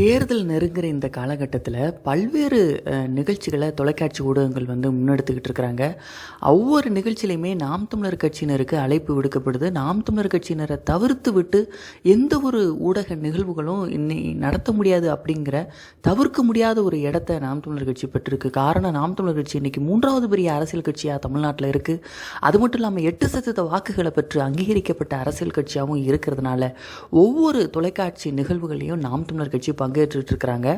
தேர்தல் நெருங்குற இந்த காலகட்டத்தில் பல்வேறு நிகழ்ச்சிகளை தொலைக்காட்சி ஊடகங்கள் வந்து முன்னெடுத்துக்கிட்டு இருக்கிறாங்க. ஒவ்வொரு நிகழ்ச்சியிலையுமே நாம் தமிழர் கட்சியினருக்கு அழைப்பு விடுக்கப்படுது. நாம் தமிழர் கட்சியினரை தவிர்த்து விட்டு எந்த ஒரு ஊடக நிகழ்வுகளும் இன்னை நடத்த முடியாது அப்படிங்கிற தவிர்க்க முடியாத ஒரு இடத்த நாம் தமிழர் கட்சி பெற்றிருக்கு. காரணம் நாம் தமிழர் கட்சி இன்னைக்கு மூன்றாவது பெரிய அரசியல் கட்சியாக தமிழ்நாட்டில் இருக்குது அது மட்டும் இல்லாமல் எட்டு சதவீத வாக்குகளை பெற்று அங்கீகரிக்கப்பட்ட அரசியல் கட்சியாகவும் இருக்கிறதுனால ஒவ்வொரு தொலைக்காட்சி நிகழ்வுகளையும் நாம் தமிழர் கட்சி பங்கேற்றுட்டு இருக்கிறாங்க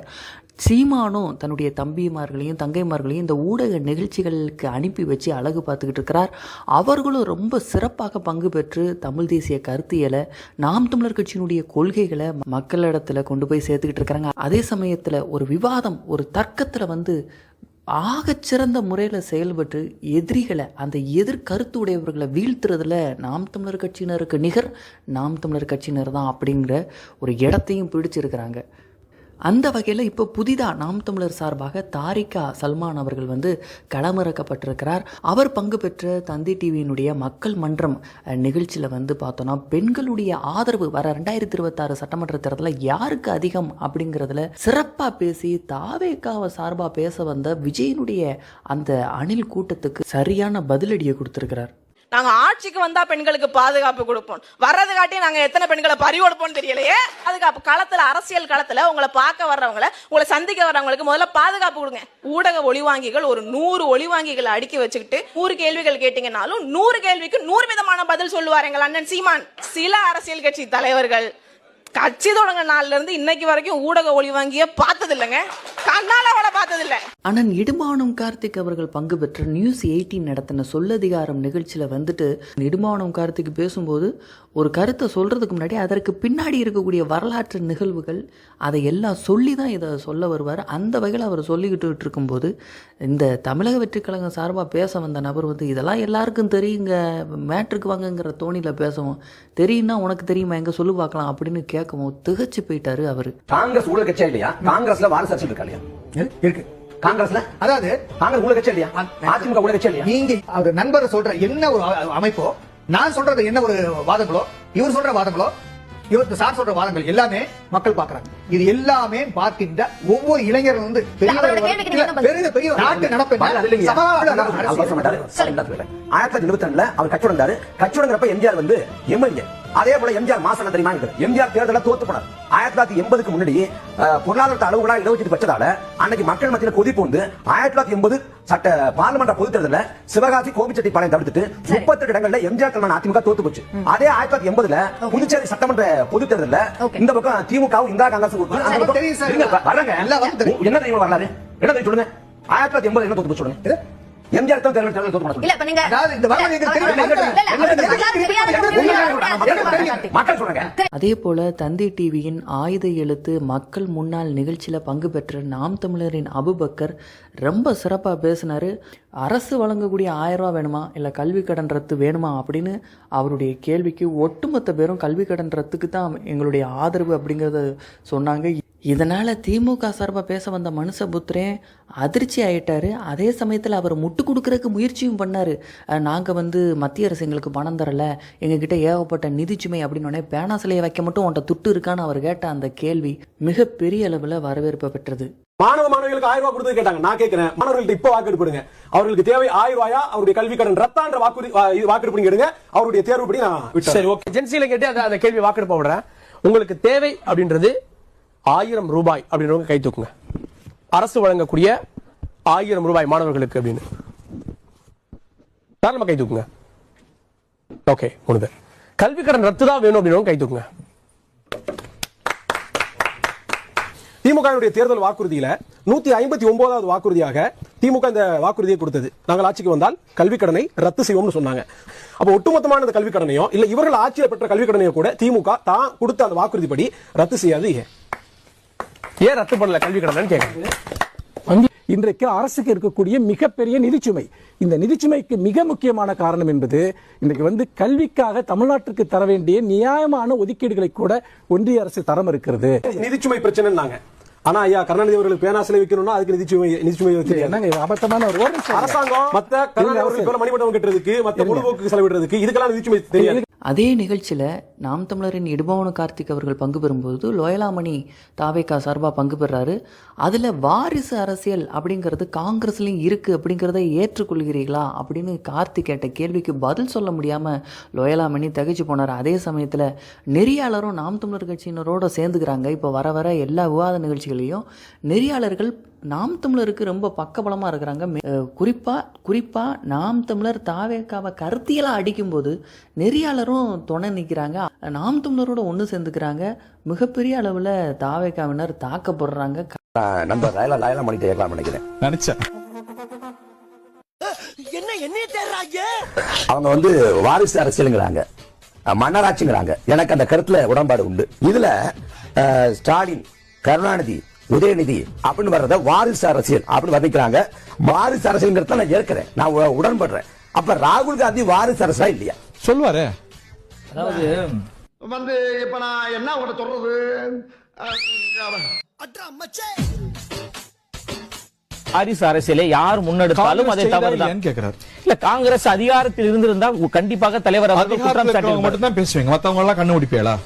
சீமானும் தன்னுடைய தம்பிமார்களையும் தங்கைமார்களையும் இந்த ஊடக நிகழ்ச்சிகளுக்கு அனுப்பி வச்சு அழகு பார்த்துக்கிட்டு இருக்கிறார் அவர்களும் ரொம்ப சிறப்பாக பங்கு பெற்று தமிழ் தேசிய கருத்தியலை நாம் தமிழர் கட்சியினுடைய கொள்கைகளை மக்களிடத்தில் கொண்டு போய் சேர்த்துக்கிட்டு இருக்கிறாங்க அதே சமயத்தில் ஒரு விவாதம் ஒரு தர்க்கத்தில் வந்து ஆகச்சிறந்த முறையில் செயல்பட்டு எதிரிகளை அந்த எதிர்கருத்து உடையவர்களை வீழ்த்துறதுல நாம் தமிழர் கட்சியினருக்கு நிகர் நாம் தமிழர் கட்சியினர் தான் அப்படிங்கிற ஒரு இடத்தையும் பிடிச்சிருக்கிறாங்க. அந்த வகையில் இப்போ புதிதாக நாம் தமிழர் சார்பாக தாரிகா சல்மான் அவர்கள் வந்து களமிறக்கப்பட்டிருக்கிறார். அவர் பங்கு பெற்ற தந்தி டிவியினுடைய மக்கள் மன்றம் நிகழ்ச்சியில் வந்து பார்த்தோன்னா பெண்களுடைய ஆதரவு வர ரெண்டாயிரத்தி இருபத்தாறு சட்டமன்ற தேர்தலில் யாருக்கு அதிகம் அப்படிங்கிறதுல சிறப்பாக பேசி தாவேக்காவை சார்பாக பேச வந்த விஜயனுடைய அந்த அணில் கூட்டத்துக்கு சரியான பதிலடியை கொடுத்துருக்கிறார். நாங்க ஆட்சிக்கு வந்தா பெண்களுக்கு பாதுகாப்பு கொடுப்போம். வர்றது காட்டி நாங்க எத்தனை பெண்களை பறி கொடுப்போம் தெரியலையே? பாதுகாப்பு களத்துல அரசியல் களத்துல உங்களை பார்க்க வர்றவங்கள உங்களை சந்திக்க வர்றவங்களுக்கு முதல்ல பாதுகாப்பு கொடுங்க. ஊடக ஒளிவாங்கிகள் ஒரு நூறு ஒளிவாங்கிகளை அடுக்கி வச்சுக்கிட்டு நூறு கேள்விகள் கேட்டீங்கன்னாலும் நூறு கேள்விக்கு நூறு விதமான பதில் சொல்லுவார் எங்கள் அண்ணன் சீமான். சில அரசியல் கட்சி தலைவர்கள் கட்சி தொடங்க நாள்ல இருந்து இன்னைக்கு வரைக்கும் ஊடக ஒளிவாங்கிய பார்த்தது இல்லைங்க கண்ணால அவளை பார்த்தது இல்லை அண்ணன் இடுமானம் கார்த்திக் அவர்கள் பங்கு பெற்ற நியூஸ் எயிட்டீன் நடத்தின சொல்லதிகாரம் நிகழ்ச்சியில் வந்துட்டு இடுமானம் கார்த்திக் பேசும்போது ஒரு கருத்தை சொல்கிறதுக்கு முன்னாடி அதற்கு பின்னாடி இருக்கக்கூடிய வரலாற்று நிகழ்வுகள் அதை எல்லாம் சொல்லி தான் இதை சொல்ல வருவார். அந்த வகையில் அவர் சொல்லிக்கிட்டு இருக்கும்போது இந்த தமிழக வெற்றிக் கழகம் சார்பாக பேச வந்த நபர் வந்து இதெல்லாம் எல்லாருக்கும் தெரியுங்க மேட்ருக்கு வாங்கங்கிற தோணியில் பேசவும். தெரியும்னா உனக்கு தெரியுமா? எங்க சொல்லு பார்க்கலாம் அப்படின்னு கேட்கவும் திகச்சு போயிட்டாரு அவர். காங்கிரஸ் ஊழல் கட்சியா இல்லையா? காங்கிரஸ்ல வாரிசு இருக்கா இல்லையா? இருக்கு. காங்கிரஸ்ல? அதாவது காங்கிரஸ் ஊழல் கட்சியா இல்லையா? அதிமுக ஊழல் கட்சியா இல்லையா? நீங்க அவர் நண்பர் சொல்ற என்ன ஒரு அமைப்போ நான் சொல்றது என்ன ஒரு வாதங்களோ? இவர் சொல்ற வாதங்களோ? இவர் சார் சொல்ற வாதங்கள் எல்லாமே மக்கள் பாக்குறாங்க இது எல்லாமே பார்க்கின்ற ஒவ்வொரு இளைஞரும் வந்து? பெரிய பெரிய நாட்டு நடப்பு அவர். ஆயிரத்தி ரெண்டுல கட்சி கட்சி எம்ஜிஆர் வந்து எம்எல்ஏ. அதே போல எம்ஜிஆர் மாசம் தெரியுமா? எம்ஜிஆர் தேர்தல தோத்து போனார். ஆயிரத்தி தொள்ளாயிரத்தி எண்பதுக்கு முன்னாடி பொருளாதாரத்தை அளவுகளா இடஒதுக்கீடு வச்சதால அன்னைக்கு மக்கள் மத்தியில கொதிப்பு வந்து ஆயிரத்தி தொள்ளாயிரத்தி எண்பது சட்ட பார்லிமெண்ட் பொது தேர்தல சிவகாசி கோபிச்செட்டிப்பாளையம் தவிர்த்துட்டு முப்பத்தெட்டு இடங்கள்ல எம்ஜிஆர் தலைமையிலான அதிமுக தோத்து போச்சு. அதே ஆயிரத்தி தொள்ளாயிரத்தி எண்பதுல புதுச்சேரி சட்டமன்ற பொது தேர்தல்ல Okay. இந்த பக்கம் திமுகவும் இந்திரா காங்கிரஸ் தெரியும். என்ன தெரியும் வரலாறு? என்ன தெரியும் சொல்லுங்க? ஆயிரத்தி தொள்ளாயிரத்தி எண்பது என்ன தோத்து சொல்லுங்க? எம்ஜிஆர் தான் தேர்தல் தேர்தல். இல்ல நீங்க அதாவது இந்த மக்கள் சொல்றாங்க அதே போல தந்தி டிவியின் ஆயுத எழுத்து மக்கள் முன்னாள் நிகழ்ச்சியில் பங்கு பெற்ற நாம் தமிழரின் அபுபக்கர் ரொம்ப சிறப்பாக பேசினாரு. அரசு வழங்கக்கூடிய ஆயிரம் ரூபா வேணுமா? இல்லை கல்வி கடன் ரத்து வேணுமா? அப்படின்னு அவருடைய கேள்விக்கு ஒட்டுமொத்த பேரும் கல்வி கடன் ரத்துக்கு தான் எங்களுடைய ஆதரவு அப்படிங்கிறத சொன்னாங்க. இதனால் திமுக சார்பாக பேச வந்த மனுஷ புத்திரன் அதிர்ச்சி ஆகிட்டாரு அதே சமயத்தில் அவர் முட்டு கொடுக்கறதுக்கு முயற்சியும் பண்ணார். நாங்கள் வந்து மத்திய அரசு எங்களுக்கு பணம் தரல. எங்ககிட்ட ஏகப்பட்ட நிதிச்சுமை அப்படின்னு பேனா சிலையை வைக்க மட்டும் உன்ட்ட துட்டு இருக்கான்னு அவர் கேட்ட அந்த கேள்வி மிகப்பெரிய அளவில் வரவேற்பு பெற்றது. மாணவ மாணவிகளுக்கு ஆயிரம் ரூபாய் கொடுத்து கேட்டாங்க. நான் கேட்கிறேன் மாணவர்கள்ட்ட இப்ப வாக்கெடுப்பு அவர்களுக்கு தேவை ஆயிரம் ரூபாயா? அவருடைய கல்வி கடன் ரத்தான்ற வாக்குறுதி வாக்கெடுப்பு எடுங்க. அவருடைய தேர்வுப்படி நான் சரி ஓகே. ஏஜென்சியில கேட்டு அந்த- அந்த கேள்வி வாக்கெடுப்பு விடுறேன். உங்களுக்கு தேவை அப்படின்றது ஆயிரம் ரூபாய் அப்படின்றவங்க கை தூக்குங்க. அரசு வழங்கக்கூடிய ஆயிரம் ரூபாய் மாணவர்களுக்கு அப்படின்னு. தாராளமா கை தூக்குங்க? ஓகே மூணு பேர் கல்வி கடன் ரத்து தான் வேணும் அப்படின்னு கை தூக்குங்க. திமுகவினுடைய தேர்தல் வாக்குறுதியில நூத்தி ஐம்பத்தி ஒன்பதாவது வாக்குறுதியாக திமுக இந்த வாக்குறுதியை கொடுத்தது. நாங்கள் ஆட்சிக்கு வந்தால் கல்வி கடனை ரத்து செய்வோம்னு சொன்னாங்க. அப்ப ஒட்டுமொத்தமான அந்த கல்வி கடனையோ இல்ல இவர்கள் ஆட்சியில் பெற்ற கல்வி கடனையோ கூட திமுக தான் கொடுத்த அந்த வாக்குறுதிப்படி ரத்து செய்யாது. ஏன்? ரத்து பண்ணல கல்வி கடன் கேட்கறது இன்றைக்கு அரசுக்கு இருக்கக்கூடிய மிகப்பெரிய நிதிச்சுமை. இந்த நிதிச்சுமைக்கு மிக முக்கியமான காரணம் என்பது இன்றைக்கு வந்து கல்விக்காக தமிழ்நாட்டிற்கு தர வேண்டிய நியாயமான ஒதுக்கீடுகளை கூட ஒன்றிய அரசு தரம் இருக்கிறது. நிதிச்சுமை பிரச்சனை ஆனா ஐயா கருணாநிதி அவர்களுக்கு பேனா சிலை வைக்கணும்னா அதுக்கு இது வச்சிருக்காங்க என்னங்க இது அபத்தமான ஒரு. அரசாங்கம் மத்த கருணாநிதி அவர்களுக்கு மணிமண்டபம் கட்டுறதுக்கு மத்த பொழுதுபோக்கு செலவிடுறதுக்கு இதுக்கெல்லாம் நிதிச்சுமை தெரியாது. அதே நிகழ்ச்சியில் நாம் தமிழரின் இடுபவன கார்த்திக் அவர்கள் பங்கு பெறும்போது லோயலாமணி தாவேக்கா சார்பாக பங்கு பெறாரு. அதில் வாரிசு அரசியல் அப்படிங்கிறது காங்கிரஸ்லேயும் இருக்குது அப்படிங்கிறத ஏற்றுக்கொள்கிறீர்களா அப்படின்னு கார்த்திக் கேட்ட கேள்விக்கு பதில் சொல்ல முடியாமல் லோயலாமணி தகைச்சு போனார். அதே சமயத்தில் நெறியாளரும் நாம் தமிழர் கட்சியினரோட சேர்ந்துக்கிறாங்க. இப்போ வர வர எல்லா விவாத நிகழ்ச்சிகளையும் நெறியாளர்கள் நாம் தமிழருக்கு ரொம்ப பக்கபலமாக இருக்கிறாங்க. குறிப்பாக குறிப்பாக நாம் தமிழர் தாவேக்காவை கருத்தியலாக அடிக்கும்போது நெறியாளரும் துணை நிற்கிறாங்க நாம் தமிழரோட ஒன்று சேர்ந்துக்கிறாங்க. மிகப்பெரிய அளவில் தாவேக்காவினர் தாக்கப்படுறாங்க. நண்பர் லயலா லயலா மணி கேட்கலாம் நினைக்கிறேன். நினைச்சேன். அவங்க வந்து வாரிசு அரசியலுங்கிறாங்க. மன்னராட்சிங்கிறாங்க. எனக்கு அந்த கருத்துல உடன்பாடு உண்டு. இதுல ஸ்டாலின் கருணாநிதி உதயநிதி அப்படின்னு வர்றத வாரிசு அரசியல் அப்படின்னு வர்ணிக்கிறாங்க. வாரிசு அரசியல்ங்கிறத நான் ஏற்கிறேன். நான் உடன்படுறேன். அப்ப ராகுல் காந்தி வாரிசு அரசா இல்லையா? சொல்லுவாரு வந்து இப்ப நான் என்ன உங்கள்ட்ட சொல்றது? வாரிசு அரசியலை யார் முன்னெடுத்தாலும் அதை தவறுதான் கேக்குறாரு. இல்ல காங்கிரஸ் அதிகாரத்தில் இருந்திருந்தா கண்டிப்பாக தலைவர் அவர்கள் குற்றம் சாட்டியிருப்பார். மட்டும் தான் பேசுவீங்க. மத்தவங்க எல்லாம் கண்ணு முடிப்பீங்களா?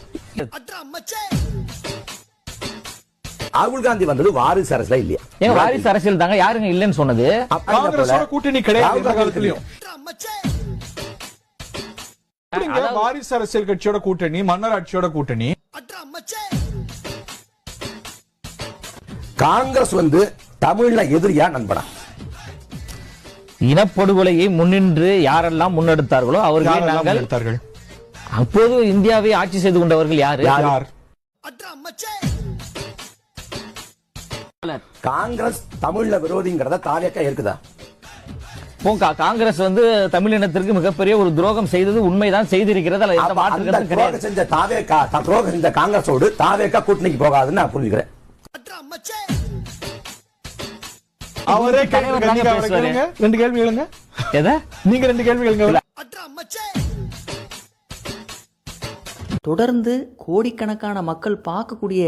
ராகுல் காந்தி வந்தது வாரிசு அரசா இல்லையா? ஏங்க வாரிசு அரசியல் தாங்க யாருங்க இல்லைன்னு சொன்னது? கூட்டணி கிடையாது வாரிசு அரசியல் கட்சியோட கூட்டணி மன்னர் ஆட்சியோட கூட்டணி? காங்கிரஸ் வந்து தமிழ்ல எதிரியா நண்பனா? இனப்படுகொலையை முன்னின்று யாரெல்லாம் முன்னெடுத்தார்களோ அவர்களை நாங்கள். எடுத்தார்கள் அப்போது இந்தியாவை ஆட்சி செய்து கொண்டவர்கள் யாரு? யார்? காங்கிரஸ் தமிழ்ல விரோதிங்கிறத தாவேக்கா இருக்குதா போங்க, காங்கிரஸ் வந்து தமிழினத்திற்கு மிகப்பெரிய ஒரு துரோகம் செய்தது உண்மைதான். செய்திருக்கிறது எந்த மாற்று செஞ்ச தாவேக்கா த- துரோகம் செஞ்ச காங்கிரஸோடு தாவேக்கா கூட்டணிக்கு போகாதுன்னு நான் புரிஞ்சுக்கிறேன். அவரே ரெண்டு கேள்வி கேளுங்க எதை? நீங்க ரெண்டு கேள்வி கேளுங்க தொடர்ந்து கோடிக்கணக்கான மக்கள் பார்க்கக்கூடிய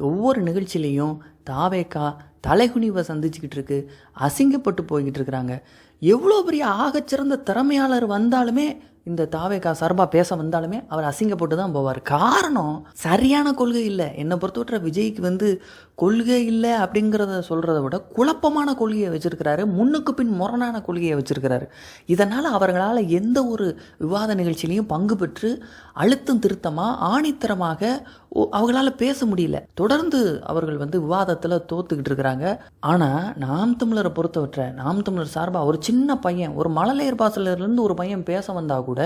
ஒவ்வொரு நிகழ்ச்சியிலையும் தாவேக்கா தலைகுனிவை சந்திச்சுக்கிட்டு இருக்கு அசிங்கப்பட்டு போய்கிட்டு இருக்கிறாங்க. எவ்வளோ பெரிய ஆகச்சிறந்த திறமையாளர் வந்தாலுமே இந்த தாவேக்கா சார்பாக பேச வந்தாலுமே அவர் அசிங்கப்பட்டு தான் போவார். காரணம் சரியான கொள்கை இல்லை. என்னை பொறுத்தவரை விஜய்க்கு வந்து கொள்கை இல்லை அப்படிங்கிறத சொல்கிறத விட குழப்பமான கொள்கையை வச்சுருக்கிறாரு. முன்னுக்கு பின் முரணான கொள்கையை வச்சுருக்கிறாரு. இதனால் அவர்களால் எந்த ஒரு விவாத நிகழ்ச்சியிலையும் பங்கு பெற்று அழுத்தம் திருத்தமாக ஆணித்தரமாக அவங்களால பேச முடியல. தொடர்ந்து அவர்கள் வந்து விவாதத்தில் தோத்துக்கிட்டு இருக்கிறாங்க. ஆனால் நாம் தமிழரை பொறுத்தவற்றை நாம் தமிழர் சார்பாக ஒரு சின்ன பையன் ஒரு மழலையர் பாசலர்லேருந்து ஒரு பையன் பேச வந்தா கூட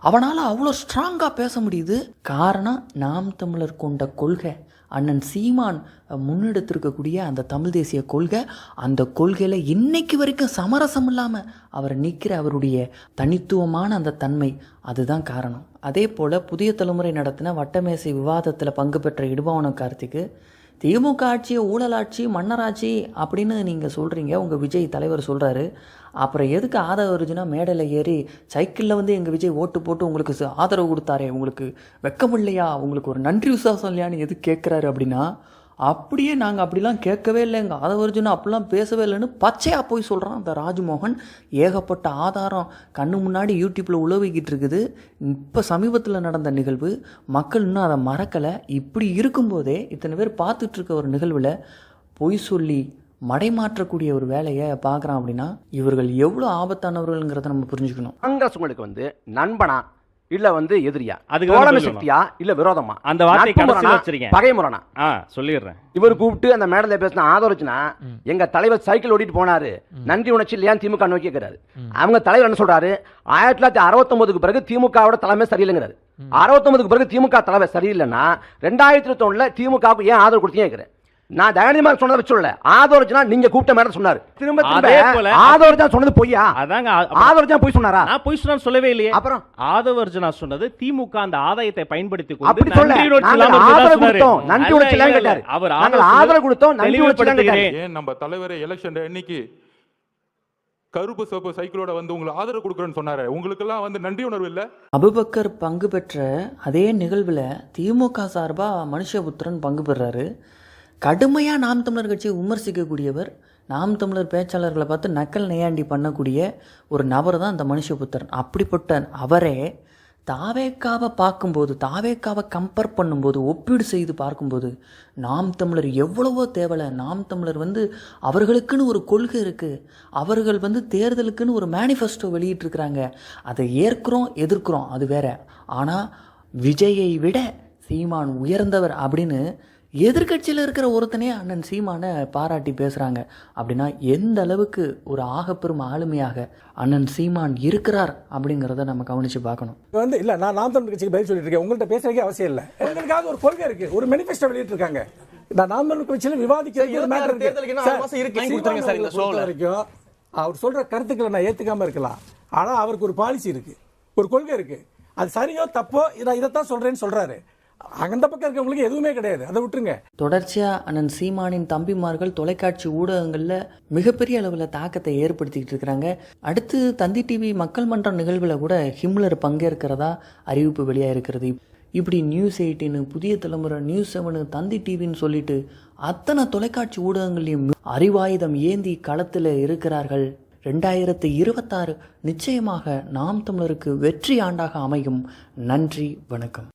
அவனால் அவ்வளோ ஸ்ட்ராங்காக பேச முடியுது. காரணம் நாம் தமிழர் கொண்ட கொள்கை. அண்ணன் சீமான் முன்னெடுத்திருக்கக்கூடிய அந்த தமிழ் தேசிய கொள்கை அந்த கொள்கையில் இன்னைக்கு வரைக்கும் சமரசம் இல்லாமல் அவர் நிற்கிற அவருடைய தனித்துவமான அந்த தன்மை அதுதான் காரணம். அதே போல் புதிய தலைமுறை நடத்தின வட்டமேசை விவாதத்தில் பங்கு பெற்ற இடுபவன கார்த்திக்கு திமுக ஆட்சி ஊழலாட்சி மன்னராட்சி அப்படின்னு நீங்கள் சொல்கிறீங்க உங்கள் விஜய் தலைவர் சொல்கிறாரு அப்புறம் எதுக்கு ஆதரவு வருதுன்னா மேடையில் ஏறி சைக்கிளில் வந்து எங்கள் விஜய் ஓட்டு போட்டு உங்களுக்கு ஆதரவு கொடுத்தாரே உங்களுக்கு வெக்கம் இல்லையா? உங்களுக்கு ஒரு நன்றி விசுவாசம் இல்லையான்னு எது கேட்குறாரு அப்படின்னா அப்படியே நாங்கள் அப்படிலாம் கேட்கவே இல்லை. எங்கள் ஆதவர்ஜுனா அப்படிலாம் பேசவே இல்லைன்னு பச்சையாக போய் சொல்கிறான் அந்த ராஜ்மோகன். ஏகப்பட்ட ஆதாரம் கண்ணு முன்னாடி யூடியூப்பில் உழவிக்கிட்டு இருக்குது. இப்போ சமீபத்தில் நடந்த நிகழ்வு மக்கள் இன்னும் அதை மறக்கலை. இப்படி இருக்கும்போதே இத்தனை பேர் பார்த்துட்ருக்க ஒரு நிகழ்வில் பொய் சொல்லி மடைமாற்றக்கூடிய ஒரு வேலையை பார்க்குறான் அப்படின்னா இவர்கள் எவ்வளோ ஆபத்தானவர்கள்ங்கிறத நம்ம புரிஞ்சுக்கணும். காங்கிரஸ் உங்களுக்கு வந்து நண்பனா இல்ல வந்து எதிரியா? அதுக்கு தோழமை. சக்தியா இல்ல விரோதமா? அந்த வார்த்தை கடைசியில வச்சிருக்கேன். பகை முரணா ஆ சொல்லிடுறேன். இவர் கூப்பிட்டு அந்த மேடல பேசின ஆதரவுச்சுனா எங்க தலைவர் சைக்கிள் ஓட்டிட்டு போனாரு. நன்றி உணர்ச்சி இல்லையா திமுக நோக்கி கேட்கிறாரு அவங்க தலைவர் என்ன சொல்றாரு? ஆயிரத்தி தொள்ளாயிரத்தி அறுபத்தொன்பதுக்கு பிறகு திமுகவோட தலைமை சரியில்லைங்கிறாரு. அறுபத்தொன்பதுக்கு பிறகு திமுக தலைமை சரியில்லைன்னா ரெண்டாயிரத்தி இருபத்தொன்னுல திமுகவுக்கு ஏன் ஆதரவு கொடுத்தீங்க கேட்கிறேன் நான் தயாநிதிமா சொன்னதை வச்சு சொல்லல. ஆதரவுச்சுனா நீங்க கூப்பிட்ட மேடம் சொன்னாரு. திரும்ப அதே திரும்ப போல- ஆதரவுச்சா சொன்னது பொய்யா? அதாங்க ஆ- அப்புறம் ஆதரவுச்சா போய் சொன்னாரா? நான் பொய் சொன்னா சொல்லவே இல்லையே. அப்புறம்? ஆதவர்ஜுனா சொன்னது திமுக அந்த ஆதாயத்தை பயன்படுத்தி அப்படி கொண்டு ஆதரவு கொடுத்தோம். நன்றி அல்ல, உணர்ச்சி இல்ல, இல்லைன்னு இல்ல. கேட்டாரு. அவர் நாங்கள் ஆதரவு கொடுத்தோம். நன்றி உணர்ச்சி இல்லைன்னு கேட்டாரு. ஏன் நம்ம தலைவர் எலெக்ஷன் அன்னைக்கு கருப்பு சிவப்பு சைக்கிளோட வந்து உங்களுக்கு ஆதரவு கொடுக்குறேன்னு சொன்னாரு. உங்களுக்கெல்லாம் வந்து நன்றி உணர்வு இல்ல? அபுபக்கர் பங்கு பெற்ற அதே நிகழ்வில் திமுக சார்பாக மனுஷபுத்திரன் பங்கு பெறாரு. கடுமையாக நாம் தமிழர் கட்சியை விமர்சிக்கக்கூடியவர் நாம் தமிழர் பேச்சாளர்களை பார்த்து நக்கல் நையாண்டி பண்ணக்கூடிய ஒரு நபர் தான் இந்த மனுஷபுத்திரன். அப்படிப்பட்ட அவரே தாவேக்காவை பார்க்கும்போது தாவேக்காவை கம்பேர் பண்ணும்போது ஒப்பீடு செய்து பார்க்கும்போது நாம் தமிழர் எவ்வளவோ தேவலை நாம் தமிழர் வந்து அவர்களுக்குன்னு ஒரு கொள்கை இருக்குது அவர்கள் வந்து தேர்தலுக்குன்னு ஒரு மேனிஃபெஸ்டோ வெளியிட்டிருக்கிறாங்க. அதை ஏற்கிறோம் எதிர்க்கிறோம் அது வேற. ஆனால் விஜயை விட சீமான் உயர்ந்தவர் அப்படின்னு எதிர்க்கட்சியில் இருக்கிற ஒருத்தனே அண்ணன் சீமானை பாராட்டி பேசுகிறாங்க அப்படின்னா எந்த அளவுக்கு ஒரு ஆகப்பெரும் ஆளுமையாக அண்ணன் சீமான் இருக்கிறார் அப்படிங்கிறத நம்ம கவனித்து பார்க்கணும். இப்ப வந்து இல்ல நான் நாம் தமிழ் கட்சிக்கு பதில் சொல்லிட்டு இருக்கேன். உங்கள்ட்ட பேசுறதுக்கே அவசியம் இல்ல. உங்களுக்காவது ஒரு கொள்கை இருக்கு. ஒரு மேனிஃபெஸ்டோ வெளியிட்டு இருக்காங்க நான் நாம் தமிழ் கட்சியில விவாதிக்கிறது. வரைக்கும் அவர் சொல்ற கருத்துக்களை நான் ஏத்துக்காம இருக்கலாம். ஆனா அவருக்கு ஒரு பாலிசி இருக்கு. ஒரு கொள்கை இருக்கு. அது சரியோ தப்போ நான் இதைத்தான் சொல்றேன்னு சொல்றாரு. அந்த பக்கம் இருக்கவங்களுக்கு எதுவுமே கிடையாது. அதை விட்டுருங்க. தொடர்ச்சியாக அண்ணன் சீமானின் தம்பிமார்கள் தொலைக்காட்சி ஊடகங்களில் மிகப்பெரிய அளவில் தாக்கத்தை ஏற்படுத்திக்கிட்டு இருக்கிறாங்க. அடுத்து தந்தி டிவி மக்கள் மன்றம் நிகழ்வில் கூட ஹிம்லர் பங்கேற்கிறதா அறிவிப்பு வெளியாக இருக்கிறது இப்படி நியூஸ் எயிட்டின்னு புதிய தலைமுறை நியூஸ் செவனு தந்தி டிவின்னு சொல்லிட்டு அத்தனை தொலைக்காட்சி ஊடகங்களையும் அறிவாயுதம் ஏந்தி களத்தில் இருக்கிறார்கள். ரெண்டாயிரத்து இருபத்தாறு நிச்சயமாக நாம் தமிழருக்கு வெற்றி ஆண்டாக அமையும். நன்றி வணக்கம்.